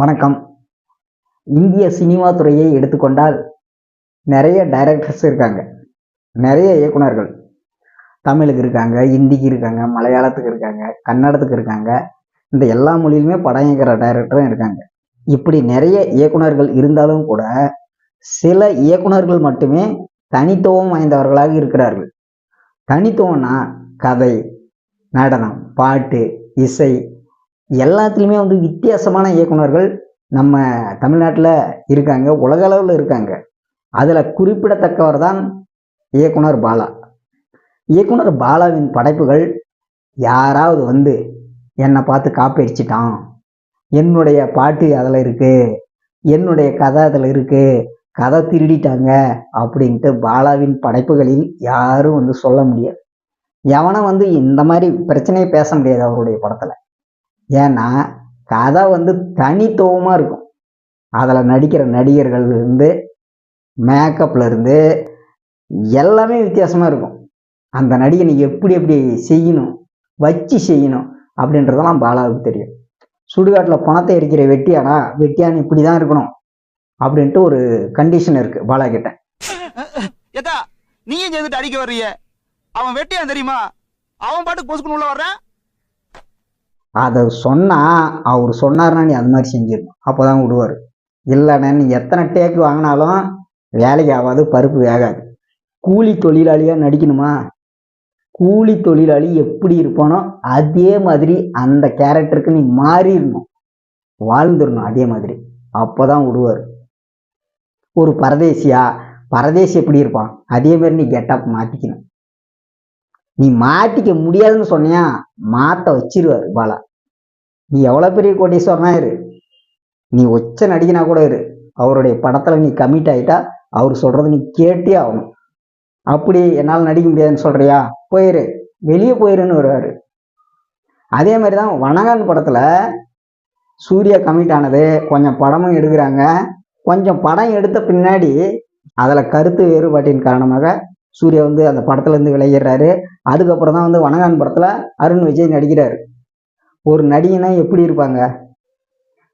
வணக்கம். இந்திய சினிமா துறையை எடுத்துக்கொண்டால் நிறைய டைரக்டர்ஸ் இருக்காங்க. நிறைய இயக்குனர்கள். தமிழுக்கு இருக்காங்க ஹிந்திக்கு இருக்காங்க மலையாளத்துக்கு இருக்காங்க கன்னடத்துக்கு இருக்காங்க. இந்த எல்லா மொழியிலுமே படம் இயக்கிற டைரக்டரும் இருக்காங்க. இப்படி நிறைய இயக்குனர்கள் இருந்தாலும் கூட சில இயக்குனர்கள் மட்டுமே தனித்துவம் வாய்ந்தவர்களாக இருக்கிறார்கள். தனித்துவம்னா கதை நடனம் பாட்டு இசை எல்லாத்துலேயுமே வந்து வித்தியாசமான இயக்குனர்கள் நம்ம தமிழ்நாட்டில் இருக்காங்க உலக அளவில் இருக்காங்க. அதில் குறிப்பிடத்தக்கவர் தான் இயக்குனர் பாலா. இயக்குனர் பாலாவின் படைப்புகள் யாராவது வந்து என்னை பார்த்து காப்பி அடிச்சிட்டான் என்னுடைய பாட்டு அதில் இருக்குது என்னுடைய கதை அதில் இருக்குது கதை திருடிட்டாங்க அப்படின்ட்டு பாலாவின் படைப்புகளில் யாரும் வந்து சொல்ல முடியாது. எவனும் வந்து இந்த மாதிரி பிரச்சனையை பேச முடியாது அவருடைய படத்தில். ஏன்னா கதை வந்து தனித்துவமாக இருக்கும். அதில் நடிக்கிற நடிகர்கள்லேருந்து மேக்கப்லேருந்து எல்லாமே வித்தியாசமாக இருக்கும். அந்த நடிகனை எப்படி எப்படி செய்யணும் வச்சு செய்யணும் அப்படின்றதெல்லாம் பாலாவுக்கு தெரியும். சுடுகாட்டில் பணத்தை எரிக்கிற வெட்டியானா வெட்டியான் இப்படி தான் இருக்கணும் அப்படின்ட்டு ஒரு கண்டிஷன் இருக்கு பாலா கிட்ட. நீயும் சேர்ந்துட்டு அடிக்க வர்றிய அவன் வெட்டியான் தெரியுமா? அவன் பாட்டுக்கு பொசுக்குன்னு உள்ள வர்றான்? அதை சொன்னால் அவர் சொன்னார்னா நீ அது மாதிரி செஞ்சிடணும். அப்போதான் விடுவார். இல்லைண்ணே நீ எத்தனை டேக்கு வாங்கினாலும் வேலைக்கு ஆகாது பருப்பு வேகாது. கூலி தொழிலாளியாக நடிக்கணுமா? கூலி தொழிலாளி எப்படி இருப்பானோ அதே மாதிரி அந்த கேரக்டருக்கு நீ மாறிடணும். வாழ்ந்துடணும் அதே மாதிரி. அப்போ தான் விடுவார். ஒரு பரதேசியா பரதேசி எப்படி இருப்பான்? அதே மாதிரி நீ கெட்டப் மாற்றிக்கணும் நீ மாத்திக்க முடியாதுன்னு சொன்னியா மாத்த வச்சிருவாரு பாலா. நீ எவ்வளோ பெரிய கோட்டீஸ்வரனா இரு. நீ ஒச்ச நடிகனா கூட இரு. அவருடைய படத்துல நீ கமிட் ஆயிட்டா அவர் சொல்றது நீ கேட்டே ஆகணும். அப்படி என்னால் நடிக்க முடியாதுன்னு சொல்றியா? போயிரு. வெளியே போயிருன்னு வருவாரு. அதே மாதிரி தான் வனகான் படத்தில் சூர்யா கமிட் ஆனது கொஞ்சம் படமும் எடுக்கிறாங்க. கொஞ்சம் படம் எடுத்த பின்னாடி அதில் கருத்து வேறுபாட்டின் காரணமாக சூர்யா வந்து அந்த படத்துல இருந்து விளையிடுறாரு அதுக்கப்புறம் தான் வந்து வனகான் படத்துல அருண் விஜய் நடிக்கிறாரு. ஒரு நடிகனா எப்படி இருப்பாங்க?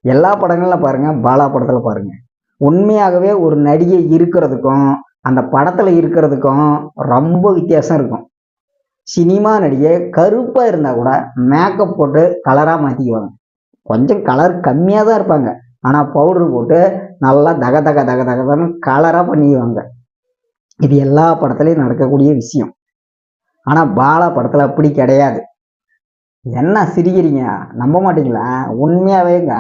எல்லா படங்களில் பாருங்க பாலா படத்துல பாருங்க. உண்மையாகவே ஒரு நடிகை இருக்கிறதுக்கும் அந்த படத்துல இருக்கிறதுக்கும் ரொம்ப வித்தியாசம் இருக்கும். சினிமா நடிகை கருப்பா இருந்தா கூட மேக்கப் போட்டு கலரா மாத்திக்குவாங்க. கொஞ்சம் கலர் கம்மியாக தான் இருப்பாங்க. ஆனால் பவுடர் போட்டு நல்லா தக தக தக தகன்னு கலராக பண்ணிக்குவாங்க. இது எல்லா படத்துலையும் நடக்கக்கூடிய விஷயம். ஆனால் பாலா படத்தில் அப்படி கிடையாது. என்ன சிரிக்கிறீங்க? நம்ப மாட்டீங்களா? உண்மையாவேங்க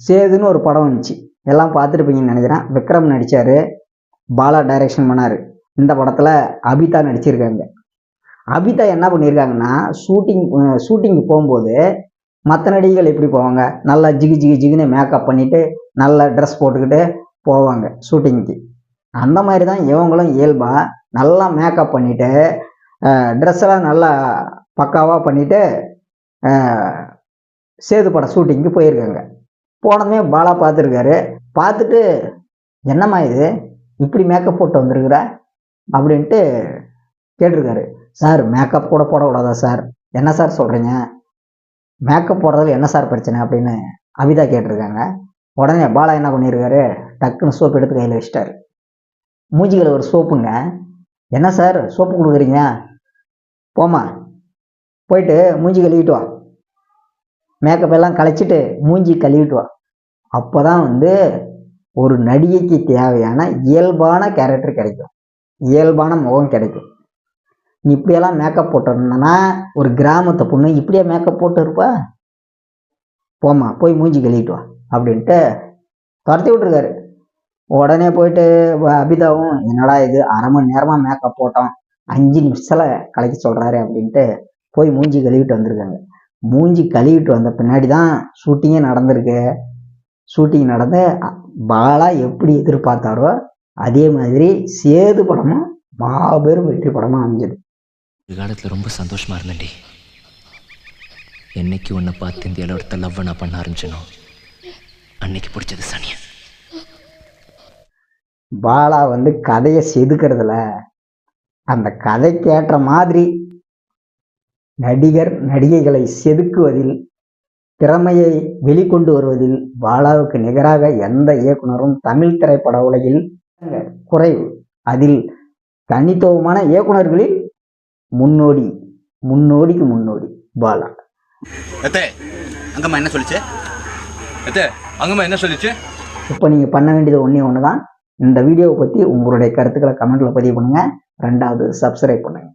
சேதுன்னு ஒரு படம் வந்துச்சு. எல்லாம் பார்த்துருப்பீங்கன்னு நினைக்கிறேன். விக்ரம் நடித்தார் பாலா டைரக்ஷன் பண்ணார். இந்த படத்தில் அபிதா நடிச்சிருக்காங்க. அபிதா என்ன பண்ணியிருக்காங்கன்னா ஷூட்டிங் ஷூட்டிங்க்கு போகும்போது மற்ற நடிகைகள் எப்படி போவாங்க? நல்லா ஜிகு ஜிகு ஜிகுன்னு மேக்கப் பண்ணிவிட்டு நல்ல ட்ரெஸ் போட்டுக்கிட்டு போவாங்க ஷூட்டிங்க்கு அந்த மாதிரி தான் இவங்களும் இயல்பாக நல்லா மேக்கப் பண்ணிட்டு ட்ரெஸ் எல்லாம் நல்லா பக்காவாக பண்ணிட்டு சேது படம் ஷூட்டிங்க்கு போயிருக்காங்க. போனதுமே பாலா பார்த்துருக்காரு. பார்த்துட்டு என்னம்மா இது? இப்படி மேக்கப் போட்டு வந்திருக்கிற? அப்படின்ட்டு கேட்டிருக்காரு. சார் மேக்கப் கூட போடக்கூடாதா சார்? என்ன சார் சொல்கிறீங்க மேக்கப் போடுறதுல என்ன சார் பிரச்சனை? அப்படின்னு அவிதா கேட்டிருக்காங்க. உடனே பாலா என்ன பண்ணியிருக்காரு? டக்குன்னு சோப் எடுத்து கையில் வச்சிட்டாரு. மூஞ்சிகளை ஒரு சோப்புங்க. என்ன சார்? சோப்பு கொடுக்குறீங்க போம்மா. போயிட்டு மூஞ்சி கழுவிட்டு வா. மேக்கப் எல்லாம் கலைச்சிட்டு மூஞ்சி கழுவிட்டு வா. அப்போதான் வந்து ஒரு நடிகைக்கு தேவையான இயல்பான கேரக்டர் கிடைக்கும். இயல்பான முகம் கிடைக்கும். நீ இப்படியெல்லாம் மேக்கப் போட்டிருந்தனா ஒரு கிராமத்தை பொண்ணு இப்படியே மேக்கப் போட்டு இருப்பா? போம்மா போய் மூஞ்சி கழுவிட்டு வா. அப்படின்ட்டு துரத்தி விட்டுருக்காரு. உடனே போயிட்டு அபிதாவும் என்னடா இது? அரை மணி நேரமா மேக்கப் போட்டோம். அஞ்சு நிமிஷத்துல கலைக்க சொல்றாரு அப்படின்ட்டு போய் மூஞ்சி கழுவிட்டு வந்திருக்காங்க. மூஞ்சி கழுவிட்டு வந்த பின்னாடி தான் ஷூட்டிங்கே நடந்திருக்கு. ஷூட்டிங் நடந்து பாலா எப்படி எதிர்பார்த்தாரோ அதே மாதிரி சேது படமும் மாபெரும் வெற்றி படமா அமைஞ்சது. ஒரு காலத்தில் ரொம்ப சந்தோஷமா இருந்தேன்டி. என்னைக்கு உன்னை பார்த்து இந்தியாவில் இடத்த லவ் நான் பண்ண ஆரம்பிச்சனோ அன்னைக்கு பிடிச்சது சனியன். பாலா வந்து கதையை செதுக்கிறதுல அந்த கதைக்கேற்ற மாதிரி நடிகர் நடிகைகளை செதுக்குவதில் திறமையை வெளிக்கொண்டு வருவதில் பாலாவுக்கு நிகராக எந்த இயக்குனரும் தமிழ் திரைப்பட உலகில் குறைவு. அதில் தனித்துவமான இயக்குனர்களில் முன்னோடி முன்னோடிக்கு முன்னோடி பாலா. அங்கம்மா என்ன சொல்லிச்சு? அங்கம்மா என்ன சொல்லிச்சு? இப்போ நீங்கள் பண்ண வேண்டியது ஒன்றே ஒன்று தான் இந்த வீடியோவை பற்றி உங்களுடைய கருத்துக்களை கமெண்ட்டில் பதிவு பண்ணுங்கள் ரெண்டாவது சப்ஸ்கிரைப் பண்ணுங்கள்